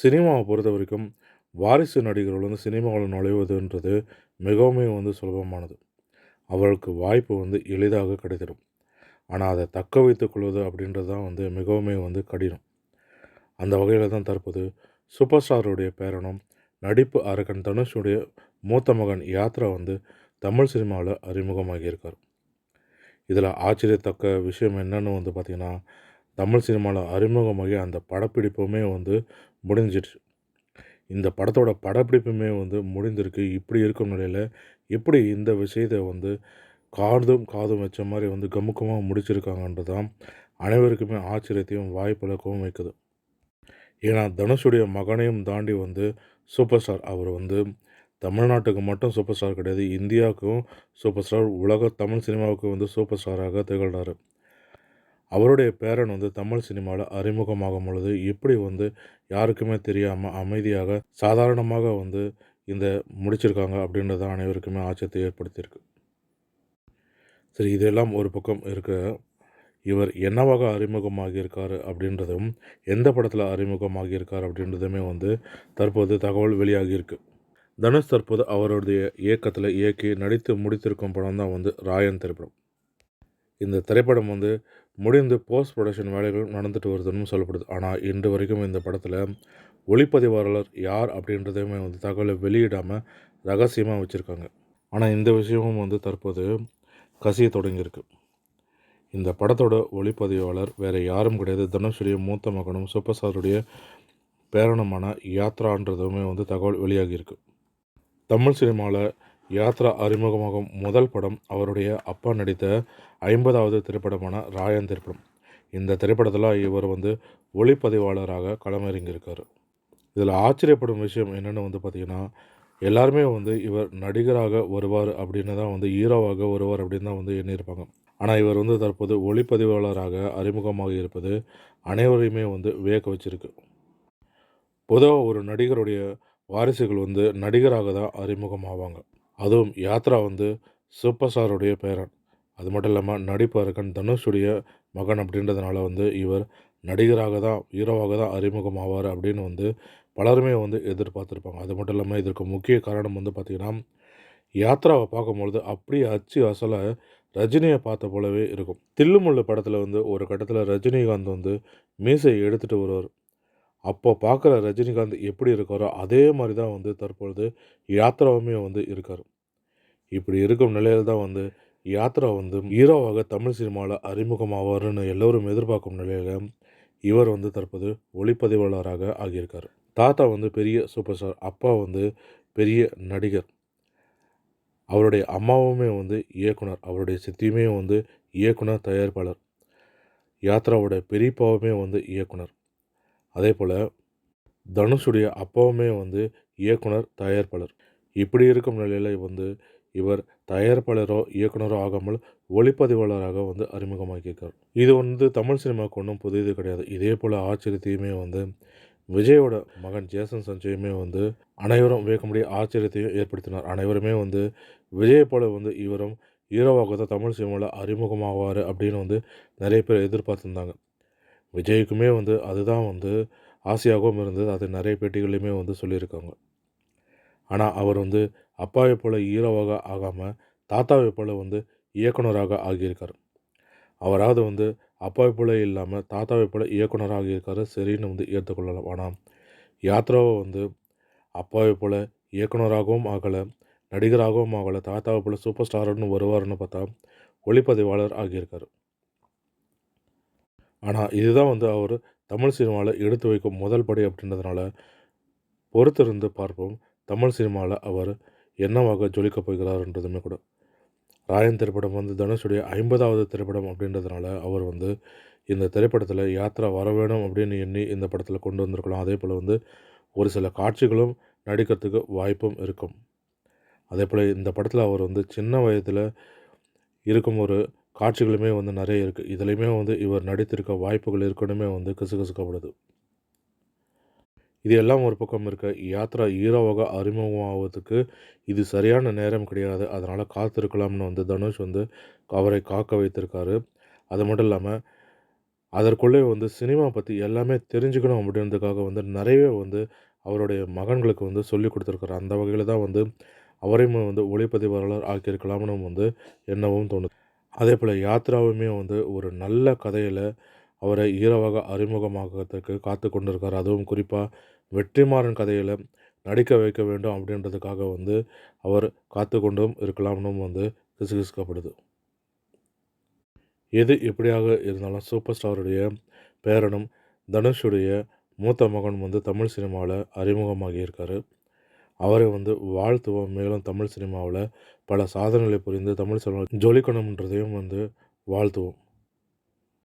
சினிமாவை பொறுத்த வரைக்கும் வாரிசு நடிகர்கள் வந்து சினிமாவில் நுழைவதுன்றது மிகவும் வந்து சுலபமானது. அவர்களுக்கு வாய்ப்பு வந்து எளிதாக கிடைத்திடும். ஆனால் அதை தக்க வைத்துக் கொள்வது அப்படின்றது தான் வந்து மிகவும் வந்து கடினம். அந்த வகையில் தான் தற்போது சூப்பர் ஸ்டாருடைய பேரனும் நடிப்பு அரக்கன் தனுஷுடைய மூத்த மகன் யாத்ரா வந்து தமிழ் சினிமாவில் அறிமுகமாகியிருக்கார் இதில் ஆச்சரியத்தக்க விஷயம் என்னன்னு வந்து பார்த்திங்கன்னா தமிழ் சினிமாவில் அறிமுகமாகி அந்த படப்பிடிப்புமே வந்து முடிஞ்சிடுச்சு இந்த படத்தோட படப்பிடிப்புமே வந்து முடிந்திருக்கு. இப்படி இருக்கும் நிலையில் எப்படி இந்த விஷயத்தை வந்து காதும் காதும் வச்ச மாதிரி வந்து கமுக்கமாக முடிச்சிருக்காங்கன்றது தான் அனைவருக்குமே ஆச்சரியத்தையும் வாய்ப்பிழக்கவும் வைக்குது. ஏன்னா தனுஷுடைய மகனையும் தாண்டி வந்து சூப்பர் ஸ்டார் அவர் வந்து தமிழ்நாட்டுக்கு மட்டும் சூப்பர் ஸ்டார் கிடையாது இந்தியாவுக்கும் சூப்பர் ஸ்டார் உலக தமிழ் சினிமாவுக்கு வந்து சூப்பர் ஸ்டாராக திகழ்கிறார் அவருடைய பேரன் வந்து தமிழ் சினிமாவில் அறிமுகமாகும் பொழுது எப்படி வந்து யாருக்குமே தெரியாமல் அமைதியாக சாதாரணமாக வந்து இந்த முடிச்சிருக்காங்க அப்படின்றது அனைவருக்குமே ஆச்சரியத்தை ஏற்படுத்தியிருக்கு. சரி இதெல்லாம் ஒரு பக்கம் இருக்க இவர் என்னவாக அறிமுகமாகியிருக்காரு அப்படின்றதும் எந்த படத்தில் அறிமுகமாகியிருக்கார் அப்படின்றதுமே வந்து தற்போது தகவல் வெளியாகியிருக்கு. தனுஷ் தற்போது அவருடைய இயக்கத்தில் இயக்கி நடித்து முடித்திருக்கும் படம் தான் வந்து ராயன் திரைப்படம். இந்த திரைப்படம் வந்து முடிந்து போஸ்ட் ப்ரொடக்ஷன் வேலைகள் நடந்துட்டு வருதுன்னு சொல்லப்படுது. ஆனால் இன்று வரைக்கும் இந்த படத்தில் ஒளிப்பதிவாளர் யார் அப்படின்றதையுமே வந்து தகவலை வெளியிடாமல் ரகசியமாக வச்சுருக்காங்க. ஆனால் இந்த விஷயமும் வந்து தற்போது கசிய தொடங்கியிருக்கு. இந்த படத்தோட ஒளிப்பதிவாளர் வேறு யாரும் கிடையாது. தனுஷுடைய மூத்த மகனும் சூப்பர் ஸ்டாருடைய பேரனுமான யாத்ரான்றதுமே வந்து தகவல் வெளியாகியிருக்கு. தமிழ் சினிமாவில் யாத்ரா அறிமுகமாகும் முதல் படம் அவருடைய அப்பா நடித்த ஐம்பதாவது திரைப்படமான ராயன் திரைப்படம். இந்த திரைப்படத்தில் இவர் வந்து ஒளிப்பதிவாளராக களமிறங்கியிருக்கார். இதில் ஆச்சரியப்படும் விஷயம் என்னென்னு வந்து பார்த்திங்கன்னா எல்லாருமே வந்து இவர் நடிகராக வருவார் அப்படின்னு தான் வந்து ஹீரோவாக வருவார் அப்படின்னு தான் வந்து எண்ணியிருப்பாங்க. ஆனால் இவர் வந்து தற்போது ஒளிப்பதிவாளராக அறிமுகமாக இருப்பது அனைவரையுமே வந்து வியக்க வச்சிருக்கு. பொதுவாக ஒரு நடிகருடைய வாரிசுகள் வந்து நடிகராக தான் அறிமுகமாவாங்க. அதுவும் யாத்ரா வந்து சூப்பர் ஸ்டாருடைய பேரன். அது மட்டும் இல்லாமல் நடிப்பருக்கன் தனுஷுடைய மகன் அப்படின்றதுனால வந்து இவர் நடிகராக தான் ஹீரோவாக தான் அறிமுகமாவார் அப்படின்னு வந்து பலருமே வந்து எதிர்பார்த்துருப்பாங்க. அது மட்டும் இல்லாமல் இதற்கு முக்கிய காரணம் வந்து பார்த்திங்கன்னா யாத்ராவை பார்க்கும்பொழுது அப்படியே அச்சு அசலை ரஜினியை பார்த்த போலவே இருக்கும். தில்லுமுள்ளு படத்தில் வந்து ஒரு கட்டத்தில் ரஜினிகாந்த் வந்து மீசை எடுத்துகிட்டு வருவார். அப்போ பார்க்குற ரஜினிகாந்த் எப்படி இருக்காரோ அதே மாதிரி தான் வந்து தற்பொழுது யாத்ராவுமே வந்து இருக்கார். இப்படி இருக்கும் நிலையில் தான் வந்து யாத்ரா வந்து ஹீரோவாக தமிழ் சினிமாவில் அறிமுகமாவார்னு எல்லோரும் எதிர்பார்க்கும் நிலையில் இவர் வந்து தற்போது ஒளிப்பதிவாளராக ஆகியிருக்கார். தாத்தா வந்து பெரிய சூப்பர் ஸ்டார் அப்பா வந்து பெரிய நடிகர். அவருடைய அம்மாவுமே வந்து இயக்குனர் அவருடைய சித்தியுமே வந்து இயக்குனர் தயாரிப்பாளர். யாத்ராவோட பெரியப்பாவுமே வந்து இயக்குனர். அதே போல் தனுஷுடைய அப்பாவுமே வந்து இயக்குனர் தயாரிப்பாளர். இப்படி இருக்கும் நிலையில் வந்து இவர் தயாரிப்பாளரோ இயக்குனரோ ஆகாமல் ஒளிப்பதிவாளராக வந்து அறிமுகமாக்கியிருக்கார் இது வந்து தமிழ் சினிமாவுக்கு ஒன்றும் புதியது கிடையாது. இதே போல் ஆச்சரியத்தையுமே வந்து விஜயோட மகன் ஜேசன் சஞ்சயுமே வந்து அனைவரும் வியக்கமுடிய ஆச்சரியத்தையும் ஏற்படுத்தினார். அனைவருமே வந்து விஜய் போல வந்து இவரும் ஹீரோவாக தான் தமிழ் சினிமாவில் அறிமுகமாவார் அப்படின்னு வந்து நிறைய பேர் எதிர்பார்த்துருந்தாங்க. விஜய்க்குமே வந்து அதுதான் வந்து ஆசையாகவும் இருந்தது. அது நிறைய பேட்டிகளையுமே வந்து சொல்லியிருக்காங்க. ஆனால் அவர் வந்து அப்பாவை போல் ஹீரோவாக ஆகாமல் தாத்தாவை போல் வந்து இயக்குனராக ஆகியிருக்கார். அவராவது வந்து அப்பாவை போல இல்லாமல் தாத்தாவை போல இயக்குனராக ஆகியிருக்காரு சரின்னு வந்து ஏற்றுக்கொள்ளலாம். ஆனால் யாத்ராவை வந்து அப்பாவை போல இயக்குனராகவும் ஆகலை நடிகராகவும் ஆகலை தாத்தாவை போல் சூப்பர் ஸ்டார்னு வருவார்னு பார்த்தா ஒளிப்பதிவாளர் ஆகியிருக்கார். ஆனால் இதுதான் வந்து அவர் தமிழ் சினிமாவில் எடுத்து வைக்கும் முதல் படி அப்படின்றதுனால பொறுத்திருந்து பார்ப்போம் தமிழ் சினிமாவில் அவர் என்னவாக ஜொலிக்கப் போகிறார்ன்றதுமே கூட. ராயன் திரைப்படம் வந்து தனுஷுடைய ஐம்பதாவது திரைப்படம் அப்படின்றதுனால அவர் வந்து இந்த திரைப்படத்தில் யாத்ரா வர வேணும் அப்படின்னு எண்ணி இந்த படத்தில் கொண்டு வந்திருக்கலாம். அதே போல் வந்து ஒரு சில காட்சிகளும் நடிக்கிறதுக்கு வாய்ப்பும் இருக்கும். அதே போல் இந்த படத்தில் அவர் வந்து சின்ன வயதில் இருக்கும் ஒரு காட்சிகளுமே வந்து நிறைய இருக்குது இதுலேயுமே வந்து இவர் நடித்திருக்க வாய்ப்புகள் இருக்கணுமே வந்து கசுகசுக்கப்படுது. இது எல்லாம் ஒரு பக்கம் இருக்க யாத்ரா ஹீரோவாக அறிமுகமாவதுக்கு இது சரியான நேரம் கிடையாது. அதனால் காத்திருக்கலாம்னு வந்து தனுஷ் வந்து அவரை காக்க வைத்திருக்காரு. அது மட்டும் இல்லாமல் அதற்குள்ளே வந்து சினிமா பற்றி எல்லாமே தெரிஞ்சுக்கணும் அப்படின்றதுக்காக வந்து நிறையவே வந்து அவருடைய மகன்களுக்கு வந்து சொல்லிக் கொடுத்துருக்காரு. அந்த வகையில் தான் வந்து அவரையும் வந்து ஒளிப்பதிவாளர் ஆக்கியிருக்கலாம்னு வந்து என்னவும் தோணுது. அதே போல் யாத்ராவுமே வந்து ஒரு நல்ல கதையில் அவரை ஹீரோவாக அறிமுகமாகிறதுக்கு காத்து கொண்டிருக்கார். அதுவும் குறிப்பாக வெற்றிமாறன் கதையில் நடிக்க வைக்க வேண்டும் அப்படின்றதுக்காக வந்து அவர் காத்து கொண்டும் இருக்கலாம்னு வந்து கிசுகிசுக்கப்படுது. எது எப்படியாக இருந்தாலும் சூப்பர் ஸ்டாருடைய பேரனும் தனுஷுடைய மூத்த மகன் வந்து தமிழ் சினிமாவில் அறிமுகமாகியிருக்காரு. அவரை வந்து வாழ்த்துவோம். மேலும் தமிழ் சினிமாவில் பல சாதனைகளை புரிந்து தமிழ் சினிமா ஜொலிக்கணுன்றதையும் வந்து வாழ்த்துவோம்.